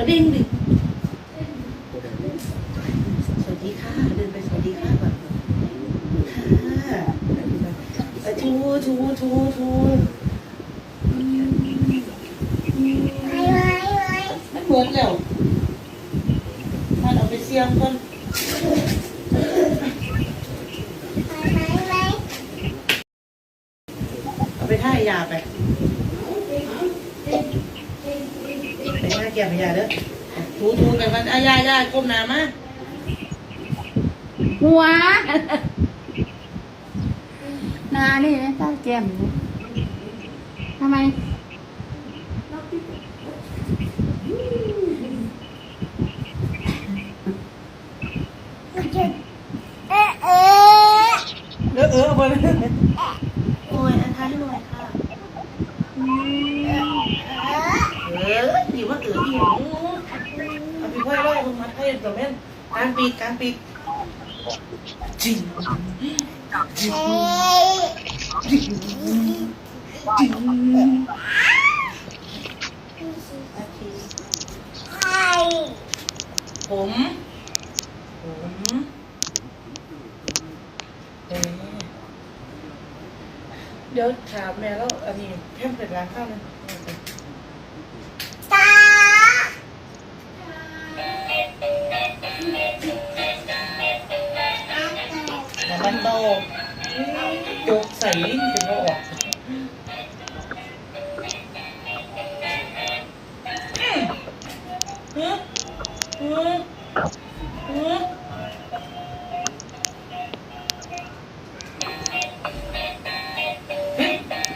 กระเด้งดิสวัสดีค่ะ เดินไปสวัสดีค่ะแบบค่ะทูทูทูทูไม่เหมือนแล้วมันเอาไปเสียงก่อนเอาไปท่ายาไป ไปท่าแก้มยาเด้อถูถูไปกันอายายาก้มหน้ามาหัวนานี่นะตาแก้มอยู่ทำไมเออเออมาเลยโอ้ยอันท้ายรวยค่ะ เออดีว่าเออดีเอาไปค่อยไล่ลงมาให้ตัวแม่นการปีกการปีกจริงจริงจริงจริงผมผมเดี๋ยวถามแม่แล้วอันนี้แพมเป็นร้านข้าวเลย แต่มันโจกใส่ลิ้นถึงเอาออกอืมอืมอืม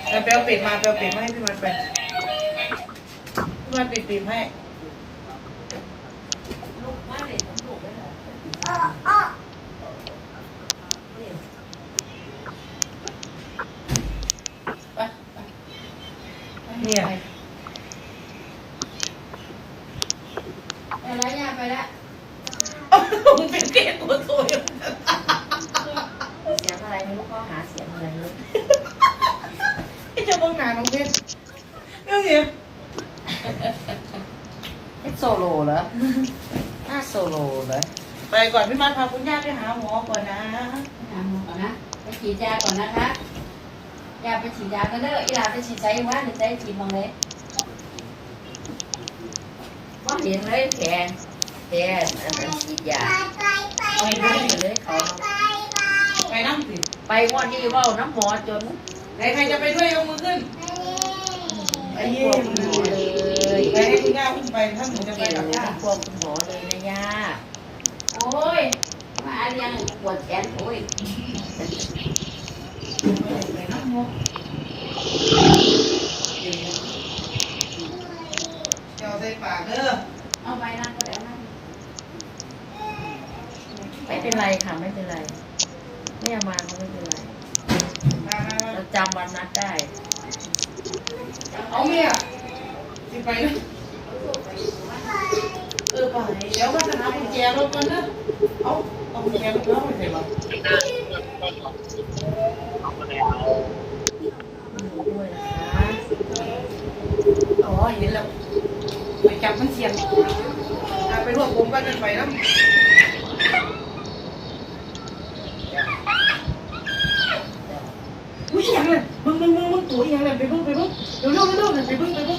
เอาไปเอาเป็ดมาไปเอาเป็ดมาให้พี่มันไปพี่มันปิดปีมให้ ไปไปเนี่ย ไปแล้วย่า ไปแล้วมึงเป็นเกย์ตัวโตอยู่เสียงอะไรไม่รู้ข้อหาเสียงอะไรเลยไอ้เจ้าบ้องหนาน้องเพชรเรื่องเนี้ยเป็นโซโล่เหรอหน้าโซโล่เหรอไปก่อนพี่มันพาคุณย่าไปหาหมอก่อนนะหาหมอก่อนนะไปฉีดยาก่อนนะคะยาไปฉีดยากันเด้ออีหลาไปฉีดใจว่าหรือใจฉีดมองเลยว่าเห็นเลยแผล แผลอันนั้นฉีดยาไปด้วยเลยเขาไปนั่งสิไปงวันนี้เว่าน้ำหมอจนใครใครจะไปด้วยยกมือขึ้น ไปพวกคุณหมอเลยไปให้คุณย่าขึ้นไปถ้าหนูจะไปไปกับย่าพวกคุณหมอเลยนะย่าโอ้ยมาเรียงปวดแขนโอ้ยไปนั่งหมอเจ้าใส่ปากเด้อ เอาไปนั่งก็ได้นั่ง ไม่ เป็นไรค่ะ ไม่เป็นไร ไม่เอามาก็ไม่เป็นไร เราจำวันนัดได้ เอาเมียสิไปนะเออไปเดี๋ยวว่าจะหากุญแจรถกันนะเอาเอากุญแจรถเราไปไหนวะด้วยนะคะอ๋อเห็นแล้วไปจับมันเสียงไปรวบผมกันกันไปนะอุ้ว อหย่างเลยไปเบิ่งไปเบิ่